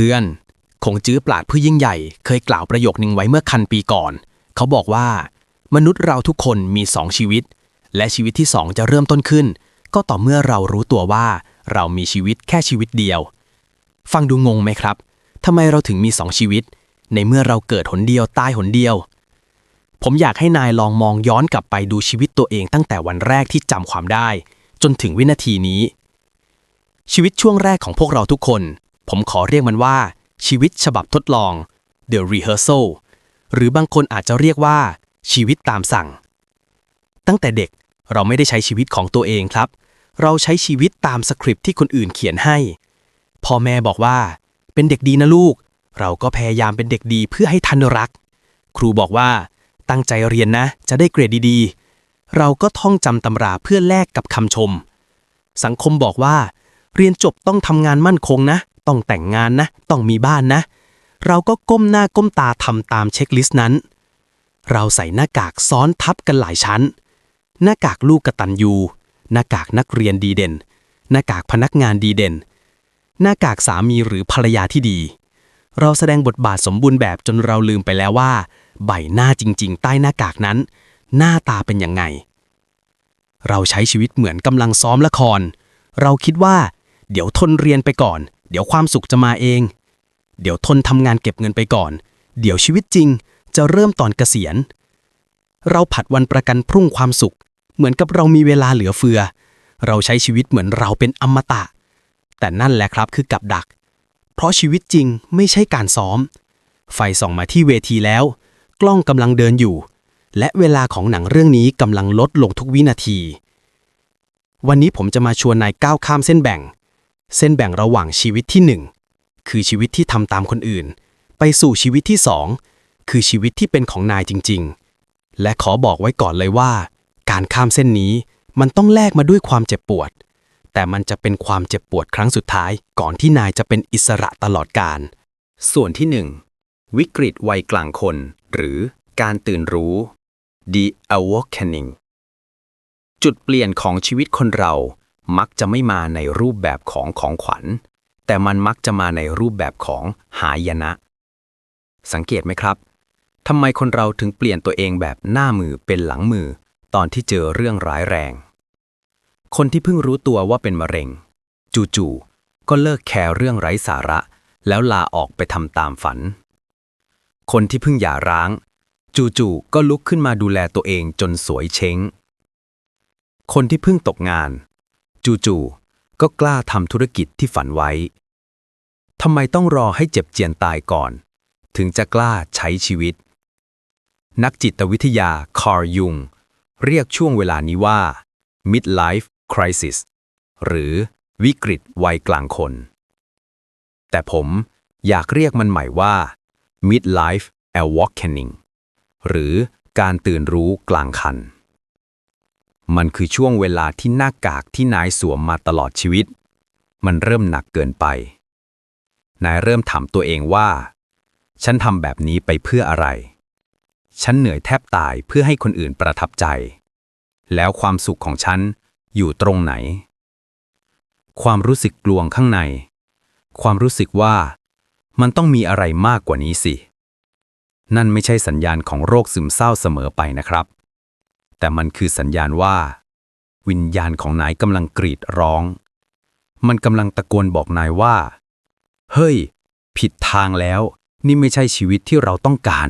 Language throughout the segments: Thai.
พื่อนคงจื้อปราดผู้ยิ่งใหญ่เคยกล่าวประโยคนึงไว้เมื่อคันปีก่อน เขาบอกว่า มนุษย์เราทุกคนมีสองชีวิต และชีวิตที่สองจะเริ่มต้นขึ้น ก็ต่อเมื่อเรารู้ตัวว่า เรามีชีวิตแค่ชีวิตเดียว ฟังดูงงไหมครับทำไมเราถึงมีสองชีวิต ในเมื่อเราเกิดหนเดียวตายหนเดียว ผมอยากให้นายลองมองย้อนกลับไปดูชีวิตตัวเองตั้งแต่วันแรกที่จำความได้ จนถึงวินาทีนี้ ชีวิตช่วงแรกของพวกเราทุกคน ผมขอเรียกมันว่า ชีวิตฉบับทดลอง The Rehearsal หรือบางคนอาจจะเรียกว่า ชีวิตตามสั่ง ตั้งแต่เด็กเราไม่ได้ใช้ชีวิตของตัวเองครับ เราใช้ชีวิตตามสคริปที่คนอื่นเขียนให้ พ่อแม่บอกว่า เป็นเด็กดีนะลูก เราก็พยายามเป็นเด็กดีเพื่อให้ทันรัก ครูบอกว่า ตั้งใจเรียนนะ จะได้เกรดดีๆ เราก็ท่องจำตำราเพื่อแลกกับคำชม สังคมบอกว่า เรียนจบต้องทำงานมั่นคงนะ ต้องแต่งงานนะ ต้องมีบ้านนะ เราก็ก้มหน้าก้มตาทำตามเช็คลิสต์นั้น เราใส่หน้ากากซ้อนทับกันหลายชั้น หน้ากากลูกกระตัญญูหน้ากากนักเรียนดีเด่น หน้ากากพนักงานดีเด่น หน้ากากสามีหรือภรรยาที่ดี เราแสดงบทบาทสมบูรณ์แบบจนเราลืมไปแล้วว่า ใบหน้าจริง ๆ ใต้หน้ากากนั้น หน้าตาเป็นยังไง เราใช้ชีวิตเหมือนกำลังซ้อมละคร เราคิดว่า เดี๋ยวทนเรียนไปก่อน เดี๋ยวความสุขจะมาเอง เดี๋ยวทนทำงานเก็บเงินไปก่อน เดี๋ยวชีวิตจริงจะเริ่มตอนเกษียณ เราผัดวันประกันพรุ่งความสุข เหมือนกับเรามีเวลาเหลือเฟือ เราใช้ชีวิตเหมือนเราเป็นอมตะ แต่นั่นแหละครับคือกับดัก เพราะชีวิตจริงไม่ใช่การซ้อม ไฟส่องมาที่เวทีแล้ว กล้องกำลังเดินอยู่ และเวลาของหนังเรื่องนี้กำลังลดลงทุกวินาที วันนี้ผมจะมาชวนนายก้าวข้ามเส้นแบ่ง เส้นแบ่งระหว่างชีวิตที่หนึ่งคือชีวิตที่ทำตามคนอื่น ไปสู่ชีวิตที่สองคือชีวิตที่เป็นของนายจริง ๆ และขอบอกไว้ก่อนเลยว่า การข้ามเส้นนี้มันต้องแลกมาด้วยความเจ็บปวด แต่มันจะเป็นความเจ็บปวดครั้งสุดท้ายก่อนที่นายจะเป็นอิสระตลอดกาลส่วนที่หนึ่งวิกฤตวัยกลางคน หรือการตื่นรู้ The Awakening จุดเปลี่ยนของชีวิตคนเรา มักจะไม่มาในรูปแบบของของขวัญ แต่มันมักจะมาในรูปแบบของหายนะ สังเกตไหมครับทำไมคนเราถึงเปลี่ยนตัวเองแบบหน้ามือเป็นหลังมือ ตอนที่เจอเรื่องร้ายแรง คนที่เพิ่งรู้ตัวว่าเป็นมะเร็ง จู่ๆก็เลิกแคร์เรื่องไร้สาระ แล้วลาออกไปทำตามฝัน คนที่เพิ่งหย่าร้าง จู่ๆก็ลุกขึ้นมาดูแลตัวเองจนสวยเช้ง คนที่เพิ่งตกงาน จู่ๆก็กล้าทำธุรกิจที่ฝันไว้ทำไมต้องรอให้เจ็บเจียนตายก่อน ถึงจะกล้าใช้ชีวิต นักจิตวิทยาคาร์ยุง เรียกช่วงเวลานี้ว่า midlife crisis หรือวิกฤตวัยกลางคน แต่ผมอยากเรียกมันใหม่ว่า midlife awakening หรือการตื่นรู้กลางคัน มันคือช่วงเวลาที่หน้ากากที่นายสวมมาตลอดชีวิต มันเริ่มหนักเกินไป นายเริ่มถามตัวเองว่า ฉันทำแบบนี้ไปเพื่ออะไร ฉันเหนื่อยแทบตายเพื่อให้คนอื่นประทับใจ แล้วความสุขของฉันอยู่ตรงไหน ความรู้สึกกลวงข้างใน ความรู้สึกว่ามันต้องมีอะไรมากกว่านี้สิ นั่นไม่ใช่สัญญาณของโรคซึมเศร้าเสมอไปนะครับ แต่มันคือสัญญาณว่า วิญญาณของนายกำลังกรีดร้อง มันกำลังตะโกนบอกนายว่า เฮ้ย ผิดทางแล้ว นี่ไม่ใช่ชีวิตที่เราต้องการ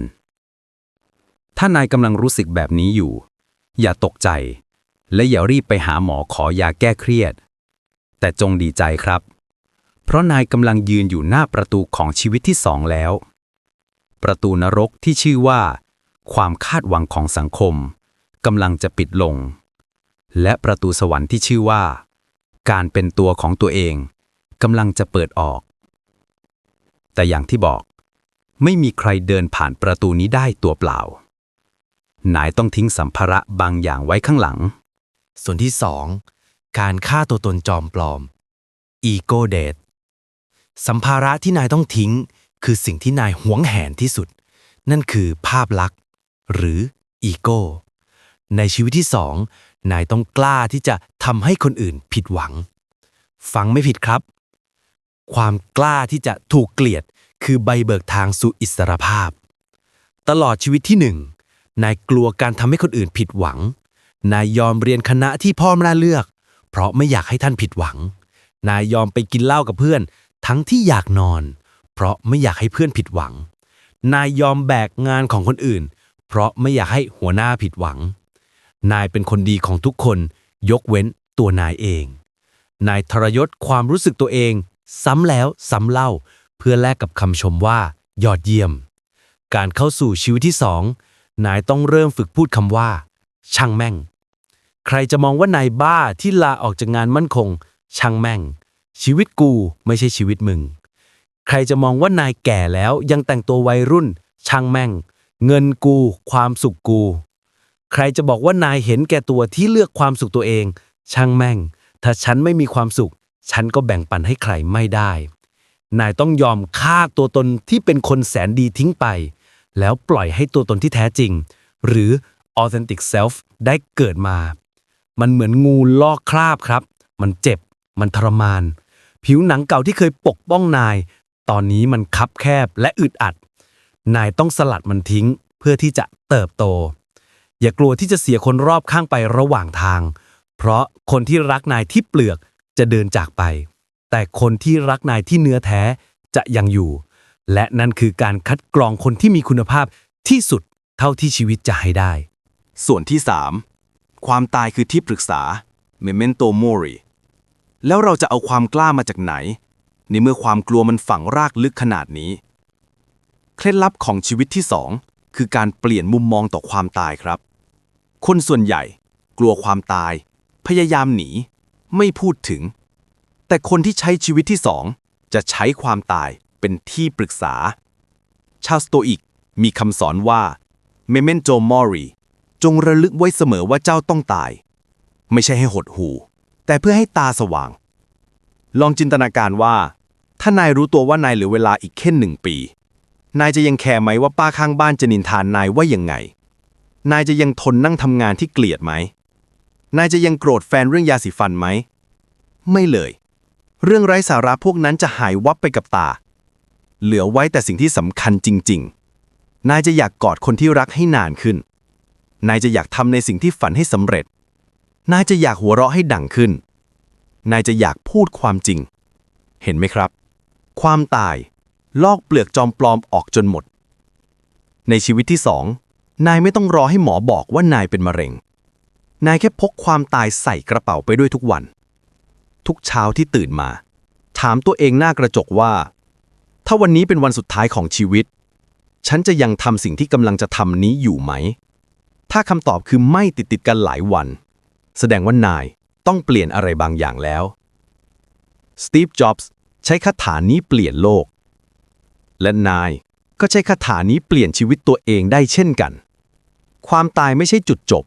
ถ้านายกำลังรู้สึกแบบนี้อยู่ อย่าตกใจ และอย่ารีบไปหาหมอขอยาแก้เครียด แต่จงดีใจครับ เพราะนายกำลังยืนอยู่หน้าประตูของชีวิตที่สองแล้ว ประตูนรกที่ชื่อว่า ความคาดหวังของสังคม กำลังจะปิดลง และประตูสวรรค์ที่ชื่อว่า การเป็นตัวของตัวเองกำลังจะเปิดออก แต่อย่างที่บอก ไม่มีใครเดินผ่านประตูนี้ได้ตัวเปล่า นายต้องทิ้งสัมภาระบางอย่างไว้ข้างหลัง ส่วนที่2การฆ่าตัวตนจอมปลอม Ego d e a t สัมภาระที่นายต้องทิ้ง คือสิ่งที่นายหวงแหนที่สุด นั่นคือภาพลักษณ์ หรืออีโก้ ในชีวิตที่สองนายต้องกล้าที่จะทำให้คนอื่นผิดหวัง ฟังไม่ผิดครับ ความกล้าที่จะถูกเกลียดคือใบเบิกทางสู่อิสรภาพ ตลอดชีวิตที่หนึ่งนายกลัวการทำให้คนอื่นผิดหวัง นายยอมเรียนคณะที่พ่อไม่ได้เลือก เพราะไม่อยากให้ท่านผิดหวัง นายยอมไปกินเหล้ากับเพื่อน ทั้งที่อยากนอน เพราะไม่อยากให้เพื่อนผิดหวัง นายยอมแบกงานของคนอื่น เพราะไม่อยากให้หัวหน้าผิดหวัง นายเป็นคนดีของทุกคน ยกเว้นตัวนายเอง นายทรยศความรู้สึกตัวเอง ซ้ำแล้วซ้ำเล่า เพื่อแลกกับคำชมว่า ยอดเยี่ยม การเข้าสู่ชีวิตที่สองนายต้องเริ่มฝึกพูดคำว่า ช่างแม่ง ใครจะมองว่านายบ้าที่ลาออกจากงานมั่นคง ช่างแม่ง ชีวิตกูไม่ใช่ชีวิตมึง ใครจะมองว่านายแก่แล้วยังแต่งตัววัยรุ่น ช่างแม่ง เงินกู ความสุขกู ใครจะบอกว่านายเห็นแก่ตัวที่เลือกความสุขตัวเอง ช่างแม่ง ถ้าฉันไม่มีความสุข ฉันก็แบ่งปันให้ใครไม่ได้ นายต้องยอมฆ่าตัวตนที่เป็นคนแสนดีทิ้งไป แล้วปล่อยให้ตัวตนที่แท้จริง หรือ authentic self ได้เกิดมา มันเหมือนงูลอกคราบครับ มันเจ็บ มันทรมาน ผิวหนังเก่าที่เคยปกป้องนาย ตอนนี้มันคับแคบและอึดอัด นายต้องสลัดมันทิ้งเพื่อที่จะเติบโต อย่ากลัวที่จะเสียคนรอบข้างไประหว่างทาง เพราะคนที่รักนายที่เปลือกจะเดินจากไป แต่คนที่รักนายที่เนื้อแท้จะยังอยู่ และนั่นคือการคัดกรองคนที่มีคุณภาพที่สุดเท่าที่ชีวิตจะให้ได้ ส่วนที่ 3 ความตายคือที่ปรึกษา Memento Mori แล้วเราจะเอาความกล้ามาจากไหน ในเมื่อความกลัวมันฝังรากลึกขนาดนี้ เคล็ดลับของชีวิตที่2คือการเปลี่ยนมุมมองต่อความตายครับ คนส่วนใหญ่กลัวความตาย พยายามหนี ไม่พูดถึง แต่คนที่ใช้ชีวิตที่สองจะใช้ความตายเป็นที่ปรึกษา ชาวสโตอิกมีคำสอนว่า Memento Mori จงระลึกไว้เสมอว่าเจ้าต้องตาย ไม่ใช่ให้หดหู แต่เพื่อให้ตาสว่าง ลองจินตนาการว่า ถ้านายรู้ตัวว่านายเหลือเวลาอีกแค่หนึ่งปี นายจะยังแคร์ไหมว่าป้าข้างบ้านจะนินทานนายว่ายังไง นายจะยังทนนั่งทำงานที่เกลียดไหม นายจะยังโกรธแฟนเรื่องยาสีฟันไหม ไม่เลย เรื่องไร้สาระพวกนั้นจะหายวับไปกับตา เหลือไว้แต่สิ่งที่สำคัญจริง ๆ นายจะอยากกอดคนที่รักให้นานขึ้น นายจะอยากทำในสิ่งที่ฝันให้สำเร็จ นายจะอยากหัวเราะให้ดังขึ้น นายจะอยากพูดความจริง เห็นไหมครับ ความตาย ลอกเปลือกจอมปลอมออกจนหมด ในชีวิตที่สอง นายไม่ต้องรอให้หมอบอกว่านายเป็นมะเร็ง นายแค่พกความตายใส่กระเป๋าไปด้วยทุกวัน ทุกเช้าที่ตื่นมา ถามตัวเองหน้ากระจกว่า ถ้าวันนี้เป็นวันสุดท้ายของชีวิต ฉันจะยังทำสิ่งที่กำลังจะทำนี้อยู่ไหม ถ้าคำตอบคือไม่ติดติดกันหลายวัน แสดงว่านายต้องเปลี่ยนอะไรบางอย่างแล้วสตีฟ จ็อบส์ใช้คาถานี้เปลี่ยนโลก และนายก็ใช้คาถานี้เปลี่ยนชีวิตตัวเองได้เช่นกัน ความตายไม่ใช่จุดจบ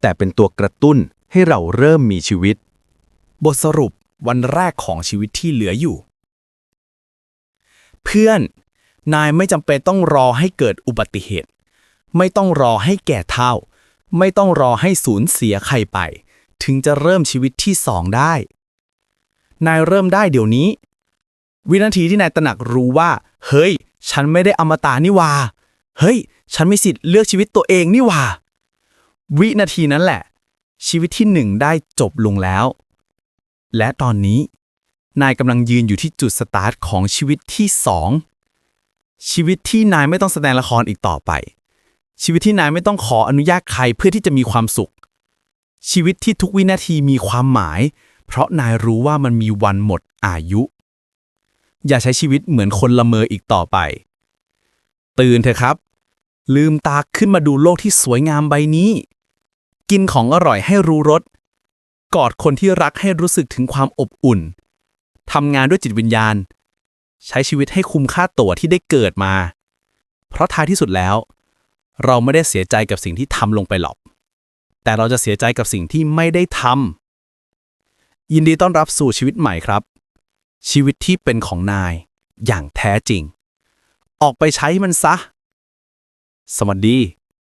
แต่เป็นตัวกระตุ้นให้เราเริ่มมีชีวิต บทสรุปวันแรกของชีวิตที่เหลืออยู่ เพื่อน นายไม่จำเป็นต้องรอให้เกิดอุบัติเหตุ ไม่ต้องรอให้แก่เท่า ไม่ต้องรอให้สูญเสียใครไป ถึงจะเริ่มชีวิตที่สองได้ นายเริ่มได้เดี๋ยวนี้ วินาทีที่นายตระหนักรู้ว่า เฮ้ย ฉันไม่ได้อมตะนี่ว่า เฮ้ย ฉันมีสิทธิ์เลือกชีวิตตัวเองนี่ว่า วินาทีนั้นแหละ ชีวิตที่หนึ่งได้จบลงแล้ว และตอนนี้ นายกำลังยืนอยู่ที่จุดสตาร์ทของชีวิตที่สองชีวิตที่นายไม่ต้องแสดงละครอีกต่อไป ชีวิตที่นายไม่ต้องขออนุญาตใครเพื่อที่จะมีความสุข ชีวิตที่ทุกวินาทีมีความหมาย เพราะนายรู้ว่ามันมีวันหมดอายุ อย่าใช้ชีวิตเหมือนคนละเมออีกต่อไป ตื่นเถอะครับ ลืมตาขึ้นมาดูโลกที่สวยงามใบนี้ กินของอร่อยให้รู้รส กอดคนที่รักให้รู้สึกถึงความอบอุ่น ทำงานด้วยจิตวิญญาณ ใช้ชีวิตให้คุ้มค่าตัวที่ได้เกิดมา เพราะท้ายที่สุดแล้ว เราไม่ได้เสียใจกับสิ่งที่ทำลงไปหรอก แต่เราจะเสียใจกับสิ่งที่ไม่ได้ทำยินดีต้อนรับสู่ชีวิตใหม่ครับ ชีวิตที่เป็นของนายอย่างแท้จริง ออกไปใช้มันซะ สวัสดี